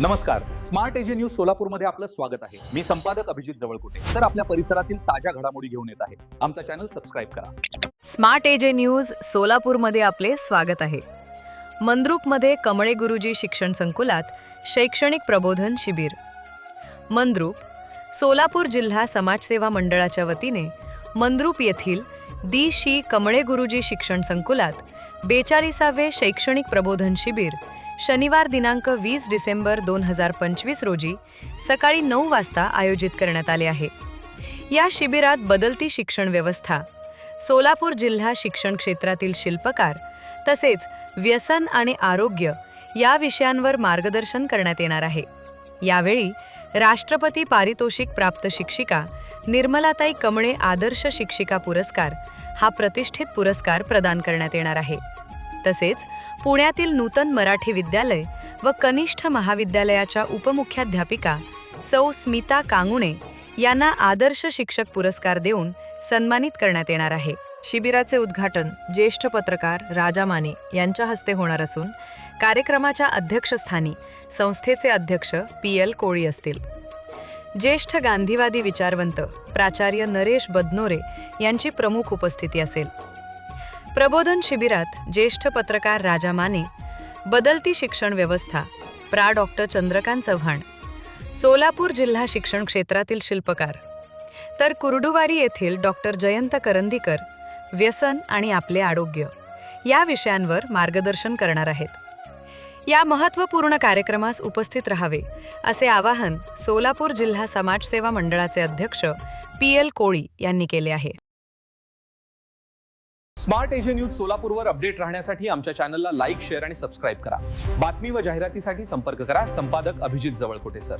नमस्कार. Smart AJ news सोलापूरमध्ये आपलं स्वागत आहे. मी संपादक अभिजित जवळकुटे. सर आपल्या परिसरातील ताज्या घडामोडी घेऊन येत आहे. आमचा चॅनल सबस्क्राईब करा. स्मार्ट एजे न्यूज सोलापूरमध्ये आपले स्वागत आहे. मंद्रुपमध्ये कमळे गुरुजी शिक्षण संकुलात शैक्षणिक प्रबोधन शिबिर. मंद्रुप सोलापूर जिल्हा समाजसेवा मंडळाच्या वतीने मंद्रुप येथील दी शी कमळे गुरुजी शिक्षण संकुलात बेचाळीसावे शैक्षणिक प्रबोधन शिबिर. शनिवार दिनांक वीस डिसेंबर दोन हजार पंचवीस रोजी सकाळी नऊ वाजता आयोजित करण्यात आले आहे. या शिबिरात बदलती शिक्षण व्यवस्था सोलापूर जिल्हा शिक्षण क्षेत्रातील शिल्पकार तसेच व्यसन आणि आरोग्य या विषयांवर मार्गदर्शन करण्यात येणार आहे. यावेळी राष्ट्रपती पारितोषिक प्राप्त शिक्षिका निर्मलाताई कमळे आदर्श शिक्षिका पुरस्कार हा प्रतिष्ठित पुरस्कार प्रदान करण्यात येणार आहे. तसेच पुण्यातील नूतन मराठी विद्यालय व कनिष्ठ महाविद्यालयाच्या उपमुख्याध्यापिका सौ स्मिता कांगुणे यांना आदर्श शिक्षक पुरस्कार देऊन सन्मानित करण्यात येणार आहे. शिबिराचे उद्घाटन ज्येष्ठ पत्रकार राजा माने यांच्या हस्ते होणार असून कार्यक्रमाच्या अध्यक्षस्थानी संस्थेचे अध्यक्ष पी एल कोळी असतील. ज्येष्ठ गांधीवादी विचारवंत प्राचार्य नरेश बदनोरे यांची प्रमुख उपस्थिती असेल. प्रबोधन शिबिरात ज्येष्ठ पत्रकार राजा माने बदलती शिक्षण व्यवस्था प्रा डॉक्टर चंद्रकांत चव्हाण सोलापूर जिल्हा शिक्षण क्षेत्रातील शिल्पकार. तर कुर्डुवारी येथील डॉक्टर जयंत करंदीकर व्यसन आणि आपले आरोग्य या विषयांवर मार्गदर्शन करणार आहेत. या महत्त्वपूर्ण कार्यक्रमास उपस्थित राहावे असे आवाहन सोलापूर जिल्हा समाजसेवा मंडळाचे अध्यक्ष पी एल कोळी यांनी केले आहे. स्मार्ट एजे न्यूज सोलापूरवर अपडेट राहण्यासाठी आमच्या चॅनलला लाईक शेअर आणि सबस्क्राईब करा. बातमी व जाहिरातीसाठी संपर्क करा. संपादक अभिजित जवळकोटे सर.